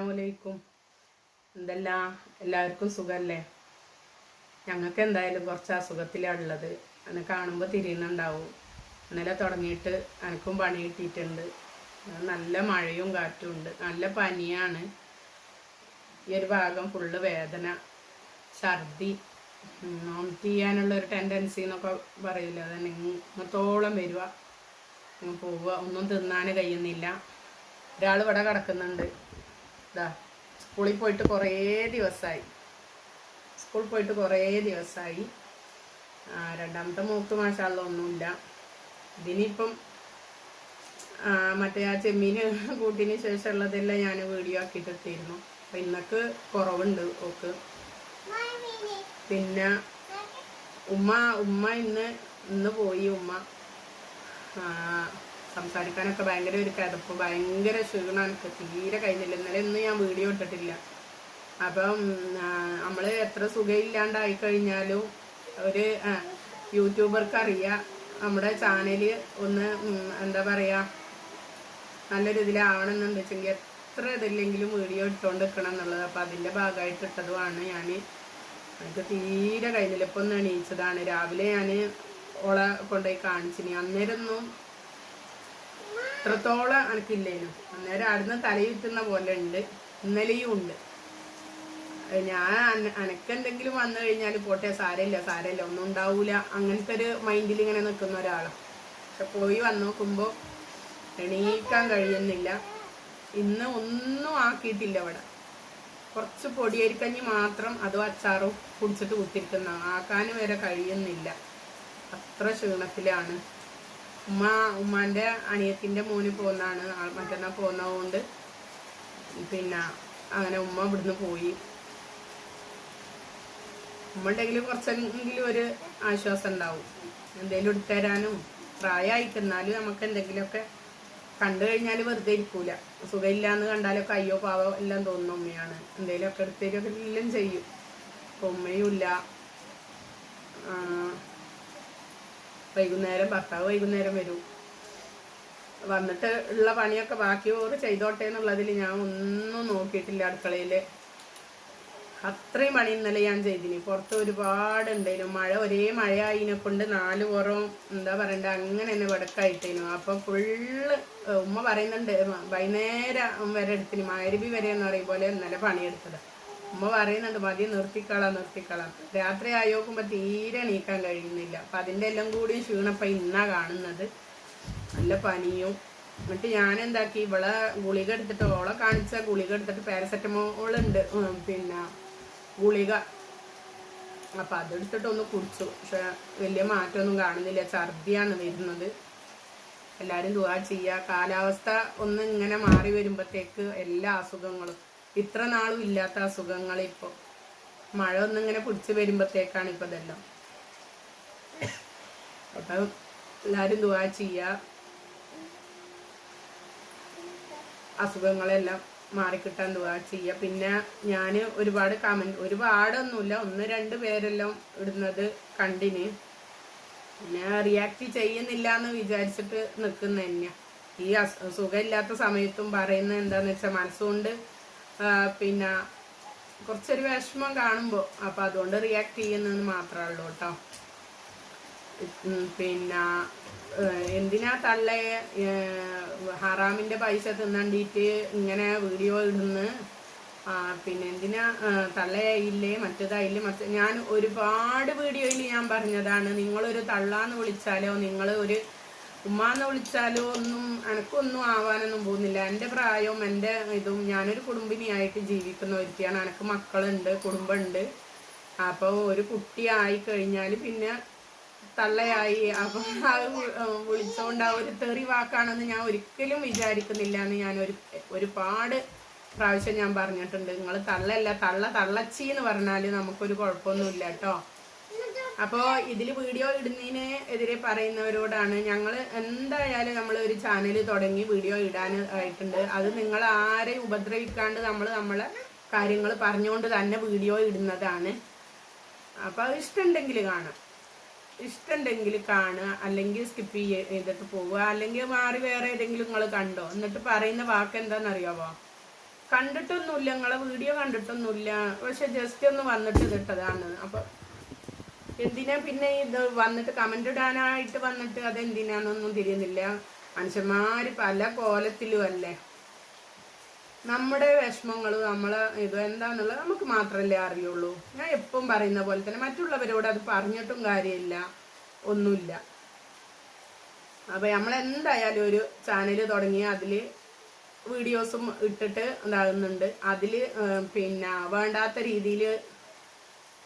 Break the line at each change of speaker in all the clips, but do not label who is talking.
അസ്സലാമലൈക്കും. എന്തല്ല? എല്ലാവർക്കും സുഖമല്ലേ ഞങ്ങൾക്ക് എന്തായാലും കുറച്ച് അസുഖത്തിലാണ് ഉള്ളത് എന്നെ കാണുമ്പോൾ തിരിയുന്നുണ്ടാവും. ഇന്നലെ തുടങ്ങിയിട്ട് എനിക്കും പണി കിട്ടിയിട്ടുണ്ട്. നല്ല മഴയും കാറ്റും ഉണ്ട്. നല്ല പനിയാണ്. ഈ ഒരു ഭാഗം ഫുള്ള് വേദന ഛർദി വോമിറ്റ് ചെയ്യാനുള്ള ഒരു ടെൻഡൻസി എന്നൊക്കെ പറയില്ല അതന്നെ ഇങ്ങത്തോളം വരിക. പോവുക. ഒന്നും തിന്നാൻ കഴിയുന്നില്ല. ഒരാൾ ഇവിടെ കിടക്കുന്നുണ്ട്. ഇതാ സ്കൂളിൽ പോയിട്ട് കുറേ ദിവസമായി സ്കൂളിൽ പോയിട്ട് കുറേ ദിവസമായി രണ്ടാമത്തെ മൂക്ക് മാഷാള്ള ഒന്നുമില്ല. ഇതിനിപ്പം മറ്റേ ആ ചെമ്മീന് കൂട്ടിന് ശേഷമുള്ളതെല്ലാം ഞാൻ വീഡിയോ ആക്കിയിട്ടെത്തിയിരുന്നു അപ്പം ഇന്നക്ക് കുറവുണ്ട് ഓക്ക്. പിന്നെ ഉമ്മ ഉമ്മ ഇന്ന് ഇന്ന് പോയി ഉമ്മ. സംസാരിക്കാനൊക്കെ ഭയങ്കര ഒരു കിടപ്പ് ഭയങ്കര ക്ഷീണം. എനിക്ക് തീരെ കഴിഞ്ഞില്ല. ഇന്നലെ ഇന്ന് ഞാൻ വീഡിയോ ഇട്ടിട്ടില്ല. അപ്പം നമ്മൾ എത്ര സുഖമില്ലാണ്ടായി കഴിഞ്ഞാലും ഒരു യൂട്യൂബർക്ക് അറിയാം. നമ്മുടെ ചാനൽ ഒന്ന് എന്താ പറയുക നല്ലൊരു ഇതിലാവണമെന്നുണ്ട് വെച്ചെങ്കിൽ എത്ര ഇതില്ലെങ്കിലും വീഡിയോ ഇട്ടുകൊണ്ട് നിൽക്കണം എന്നുള്ളത്. അപ്പം അതിന്റെ ഭാഗമായിട്ട് ഇട്ടതുമാണ് ഞാൻ എനിക്ക് തീരെ കഴിഞ്ഞില്ല. ഇപ്പം ഒന്ന് എണീച്ചതാണ്. രാവിലെ ഞാൻ ഓളെ കൊണ്ടുപോയി കാണിച്ചിനി. അന്നേരമൊന്നും ഇത്രത്തോളം എനിക്കില്ലേനു അന്നേരം അവിടുന്ന് തലയുറ്റുന്ന പോലെ ഉണ്ട്. ഇന്നലെയും ഉണ്ട്. ഞാൻ എനിക്കെന്തെങ്കിലും വന്നു കഴിഞ്ഞാൽ പോട്ടെ സാരമില്ല സാരമില്ല. ഒന്നും ഉണ്ടാവൂല. അങ്ങനത്തെ ഒരു മൈൻഡിൽ ഇങ്ങനെ നിൽക്കുന്ന ഒരാളാണ് പക്ഷെ പോയി വന്നു നോക്കുമ്പോൾ എണീക്കാൻ കഴിയുന്നില്ല. ഇന്ന് ഒന്നും ആക്കിയിട്ടില്ല ഇവിടെ. കുറച്ച് പൊടിയരിക്കഞ്ഞി മാത്രം അതും അച്ചാറും കുടിച്ചിട്ട് കുത്തിരിക്കുന്ന. ആക്കാൻ വരെ കഴിയുന്നില്ല. അത്ര ക്ഷീണത്തിലാണ്. ഉമ്മ ഉമ്മാന്റെ അനിയത്തിന്റെ മോന് പോന്നാണ്. ആൾ മറ്റന്നാ പോന്നതുകൊണ്ട് പിന്നെ അങ്ങനെ ഉമ്മ ഇവിടുന്ന് പോയി. ഉമ്മ ഉണ്ടെങ്കിൽ കുറച്ചെങ്കിലും ഒരു ആശ്വാസം ഉണ്ടാവും. എന്തെങ്കിലും എടുത്തുതരാനും പ്രായമായിട്ടെന്നാലും നമുക്ക് എന്തെങ്കിലുമൊക്കെ കണ്ടു കഴിഞ്ഞാൽ വെറുതെ ഇരിക്കൂല. സുഖമില്ലാന്ന് കണ്ടാലൊക്കെ അയ്യോ പാവോ എല്ലാം തോന്നുന്ന ഉമ്മയാണ്. എന്തെങ്കിലുമൊക്കെ എടുത്തേക്കൊക്കെ എല്ലാം ചെയ്യും. ഉമ്മയും ഇല്ല. വൈകുന്നേരം ഭർത്താവ് വൈകുന്നേരം വരും. വന്നിട്ട് ഉള്ള പണിയൊക്കെ ബാക്കി ഓറ് ചെയ്തോട്ടെ എന്നുള്ളതിൽ ഞാൻ ഒന്നും നോക്കിയിട്ടില്ല അടുക്കളയിൽ അത്രയും പണി ഇന്നലെ ഞാൻ ചെയ്തിനി. പുറത്ത് ഒരുപാട് ഉണ്ടായിരുന്നു മഴ ഒരേ മഴ ആയിനെ കൊണ്ട് നാല് പുറം എന്താ പറയണ്ട അങ്ങനെ തന്നെ വടക്കായിട്ടേനു. അപ്പം ഫുള്ള് ഉമ്മ പറയുന്നുണ്ട് വൈകുന്നേരം വരെ എടുത്തിന്. മാരുബി വരെ എന്ന് പറയും പോലെ ഇന്നലെ പണിയെടുത്തത്. ഉമ്മ പറയുന്നുണ്ട് മതി നിർത്തിക്കളാം നിർത്തിക്കളാം. രാത്രി ആയോക്കുമ്പോ തീരെ നീക്കാൻ കഴിയുന്നില്ല. അപ്പൊ അതിന്റെ എല്ലാം കൂടി ക്ഷീണപ്പ ഇന്നാ കാണുന്നത്. നല്ല പനിയും. എന്നിട്ട് ഞാൻ എന്താക്കി ഇവളെ ഗുളിക എടുത്തിട്ട് ഓളെ കാണിച്ച ഗുളിക എടുത്തിട്ട് പാരസെറ്റമോൾ ഉണ്ട്. പിന്നെ ഗുളിക. അപ്പൊ അതെടുത്തിട്ട് ഒന്ന് കുടിച്ചു. പക്ഷെ വലിയ മാറ്റമൊന്നും കാണുന്നില്ല. ഛർദിയാണ് വരുന്നത്. എല്ലാരും ദുവാ ചെയ്യുക കാലാവസ്ഥ ഒന്ന് ഇങ്ങനെ മാറി വരുമ്പോഴത്തേക്ക് എല്ലാ അസുഖങ്ങളും ഇത്ര നാളും ഇല്ലാത്ത അസുഖങ്ങൾ ഇപ്പൊ. മഴ ഒന്നിങ്ങനെ പിടിച്ചു വരുമ്പോഴത്തേക്കാണ് ഇപ്പൊ ഇതെല്ലാം. അപ്പൊ എല്ലാരും ദുവാ ചെയ്യുക അസുഖങ്ങളെല്ലാം മാറിക്കിട്ടാൻ ദുവാ ചെയ്യ. പിന്നെ ഞാൻ ഒരുപാട് കമന്റ് ഒരുപാടൊന്നുമില്ല ഒന്ന് രണ്ട് പേരെല്ലാം ഇടുന്നത് കണ്ടിന്. പിന്നെ റിയാക്ട് ചെയ്യുന്നില്ല എന്ന് വിചാരിച്ചിട്ട് നിൽക്കുന്ന തന്നെയാ ഈ അസുഖം സുഖമില്ലാത്ത സമയത്തും പറയുന്നത് എന്താന്ന് വെച്ചാൽ മനസ്സുകൊണ്ട് പിന്നെ കുറച്ചൊരു വിഷമം കാണുമ്പോൾ അപ്പം അതുകൊണ്ട് റിയാക്ട് ചെയ്യുന്നതെന്ന് മാത്രമേ ഉള്ളൂ കേട്ടോ. പിന്നെ എന്തിനാ തള്ളെ? ഹറാമിന്റെ പൈസ തിന്നണ്ടിയിട്ട് ഇങ്ങനെ വീഡിയോ ഇടുന്ന്? പിന്നെ എന്തിനാ തള്ളയായില്ലേ മറ്റേതായില്ലേ? മറ്റേ ഞാൻ ഒരുപാട് വീഡിയോയിൽ ഞാൻ പറഞ്ഞതാണ് നിങ്ങളൊരു തള്ളാന്ന് വിളിച്ചാലോ നിങ്ങൾ ഒരു ഉമ്മാന്ന് വിളിച്ചാലോ ഒന്നും എനക്കൊന്നും ആവാനൊന്നും പോകുന്നില്ല. എന്റെ പ്രായവും എന്റെ ഇതും ഞാനൊരു കുടുംബിനിയായിട്ട് ജീവിക്കുന്ന വ്യക്തിയാണ് എനക്ക് മക്കളുണ്ട് കുടുംബമുണ്ട്. അപ്പോൾ ഒരു കുട്ടി ആയി കഴിഞ്ഞാൽ പിന്നെ തള്ളയായി. അപ്പം വി- വിളിച്ചോണ്ട് ആ ഒരു തെറി വാക്കാണെന്ന് ഞാൻ ഒരിക്കലും വിചാരിക്കുന്നില്ല എന്ന് ഞാൻ ഒരു ഒരുപാട് പ്രാവശ്യം ഞാൻ പറഞ്ഞിട്ടുണ്ട്. നിങ്ങൾ തള്ളല്ല തള്ള തള്ളച്ചി എന്ന് പറഞ്ഞാൽ നമുക്കൊരു കുഴപ്പമൊന്നുമില്ല കേട്ടോ. അപ്പോൾ ഇതിൽ വീഡിയോ ഇടുന്നതിന് എതിരെ പറയുന്നവരോടാണ് ഞങ്ങൾ എന്തായാലും നമ്മൾ ഒരു ചാനൽ തുടങ്ങി വീഡിയോ ഇടാൻ ആയിട്ടുണ്ട്. അത് നിങ്ങൾ ആരെ ഉപദ്രവിക്കാണ്ട് നമ്മൾ നമ്മളെ കാര്യങ്ങൾ പറഞ്ഞുകൊണ്ട് തന്നെ വീഡിയോ ഇടുന്നതാണ്. അപ്പോൾ അത് ഇഷ്ടമുണ്ടെങ്കിൽ കാണാം. ഇഷ്ടമുണ്ടെങ്കിൽ കാണുക. അല്ലെങ്കിൽ സ്കിപ്പ് ചെയ്തിട്ട് പോവുക. അല്ലെങ്കിൽ മാറി വേറെ ഏതെങ്കിലും നിങ്ങൾ കണ്ടോ? എന്നിട്ട് പറയുന്ന വാക്ക് എന്താണെന്നറിയാവോ കണ്ടിട്ടൊന്നുമില്ല. നിങ്ങളെ വീഡിയോ കണ്ടിട്ടൊന്നുമില്ല. പക്ഷെ ജസ്റ്റ് ഒന്ന് വന്നിട്ട് ഇതിട്ടതാണ്. അപ്പൊ എന്തിനാ പിന്നെ ഇത് വന്നിട്ട് കമന്റ് ഇടാനായിട്ട് വന്നിട്ട് അത് എന്തിനാന്നൊന്നും തിരിയുന്നില്ല. മനുഷ്യന്മാര് പല കോലത്തിലും അല്ലേ? നമ്മുടെ വിഷമങ്ങൾ നമ്മൾ ഇത് എന്താന്നുള്ളത് നമുക്ക് മാത്രമല്ലേ അറിയുള്ളൂ. ഞാൻ എപ്പം പറയുന്ന പോലെ തന്നെ മറ്റുള്ളവരോട് അത് പറഞ്ഞിട്ടും കാര്യമില്ല. ഒന്നുമില്ല. അപ്പൊ നമ്മൾ എന്തായാലും ഒരു ചാനൽ തുടങ്ങി അതിൽ വീഡിയോസും ഇട്ടിട്ട് ഇതാകുന്നുണ്ട്. അതിൽ പിന്നെ വേണ്ടാത്ത രീതിയിൽ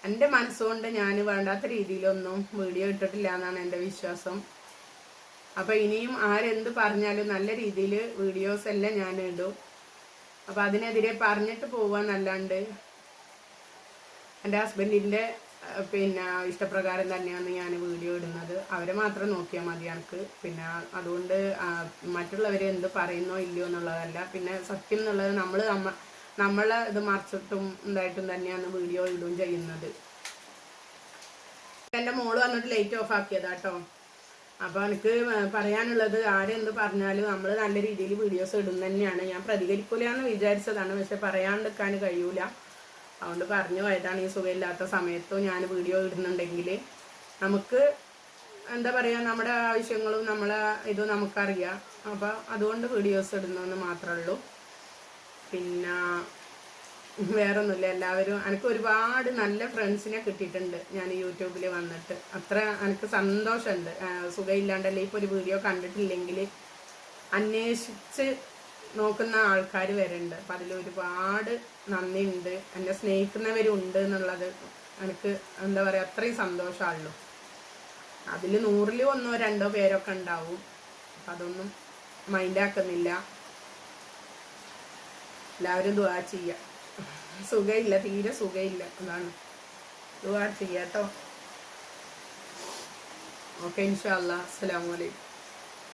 എന്റെ മനസ്സുകൊണ്ട് ഞാൻ വേണ്ടാത്ത രീതിയിലൊന്നും വീഡിയോ ഇട്ടിട്ടില്ല എന്നാണ് എന്റെ വിശ്വാസം. അപ്പോൾ ഇനിയും ആരെന്ത് പറഞ്ഞാലും നല്ല രീതിയിൽ വീഡിയോസ് എല്ലാം ഞാൻ ഇടും. അപ്പോൾ അതിനെതിരെ പറഞ്ഞിട്ട് പോവാന്നല്ലാണ്ട് എന്റെ ഹസ്ബൻഡിന്റെ പിന്നെ ഇഷ്ടപ്രകാരം തന്നെയാണ് ഞാൻ വീഡിയോ ഇടുന്നത്. അവരെ മാത്രം നോക്കിയാൽ മതി എനിക്ക് പിന്നെ അതുകൊണ്ട് മറ്റുള്ളവരെ എന്ത് പറയുന്നോ ഇല്ലയോ എന്നുള്ളതല്ല. പിന്നെ സത്യം എന്നുള്ളത് നമ്മൾ നമ്മ നമ്മളെ ഇത് മറിച്ചിട്ടും ഇതായിട്ടും തന്നെയാണ് വീഡിയോ ഇടും ചെയ്യുന്നത്. എന്റെ മോൾ വന്നിട്ട് ലൈറ്റ് ഓഫ് ആക്കിയതാട്ടോ അപ്പോൾ എനിക്ക് പറയാനുള്ളത് ആരെന്ത് പറഞ്ഞാലും നമ്മൾ നല്ല രീതിയിൽ വീഡിയോസ് ഇടും തന്നെയാണ്. ഞാൻ പ്രതികരിക്കില്ല എന്ന് വിചാരിച്ചതാണ് പക്ഷെ പറയാണ്ടിരിക്കാൻ കഴിയൂല. അതുകൊണ്ട് പറഞ്ഞു പോയതാണ് ഈ സുഖമില്ലാത്ത സമയത്തും ഞാൻ വീഡിയോ ഇടുന്നുണ്ടെങ്കിൽ നമുക്ക് എന്താ പറയുക നമ്മുടെ ആവശ്യങ്ങളും നമ്മളെ ഇതും നമുക്കറിയാം. അപ്പോൾ അതുകൊണ്ട് വീഡിയോസ് ഇടുന്നതെന്ന് മാത്രമേ ഉള്ളൂ. പിന്നെ വേറൊന്നുമില്ല. എല്ലാവരും എനിക്ക് ഒരുപാട് നല്ല ഫ്രണ്ട്സിനെ കിട്ടിയിട്ടുണ്ട് ഞാൻ യൂട്യൂബിൽ വന്നിട്ട്. അത്ര എനിക്ക് സന്തോഷമുണ്ട്. സുഖമില്ലാണ്ടല്ലേ ഇപ്പോൾ ഒരു വീഡിയോ കണ്ടിട്ടില്ലെങ്കിൽ അന്വേഷിച്ച് നോക്കുന്ന ആൾക്കാർ വരുന്നുണ്ട് അപ്പം അതിൽ ഒരുപാട് നന്ദിയുണ്ട്. എന്നെ സ്നേഹിക്കുന്നവരുണ്ട് എന്നുള്ളത് എനിക്ക് എന്താ പറയുക അത്രയും സന്തോഷമാണല്ലോ. അതിൽ നൂറിൽ ഒന്നോ രണ്ടോ പേരൊക്കെ ഉണ്ടാവും. അപ്പം അതൊന്നും മൈൻഡാക്കുന്നില്ല എല്ലാവരും ദുവാ ചെയ്യുക സുഖമില്ല തീരെ സുഖമില്ല എന്നാണ് ദുവാ ചെയ്യാട്ടോ. ഓക്കെ ഇൻഷാ അല്ലാ അലൈക്കും.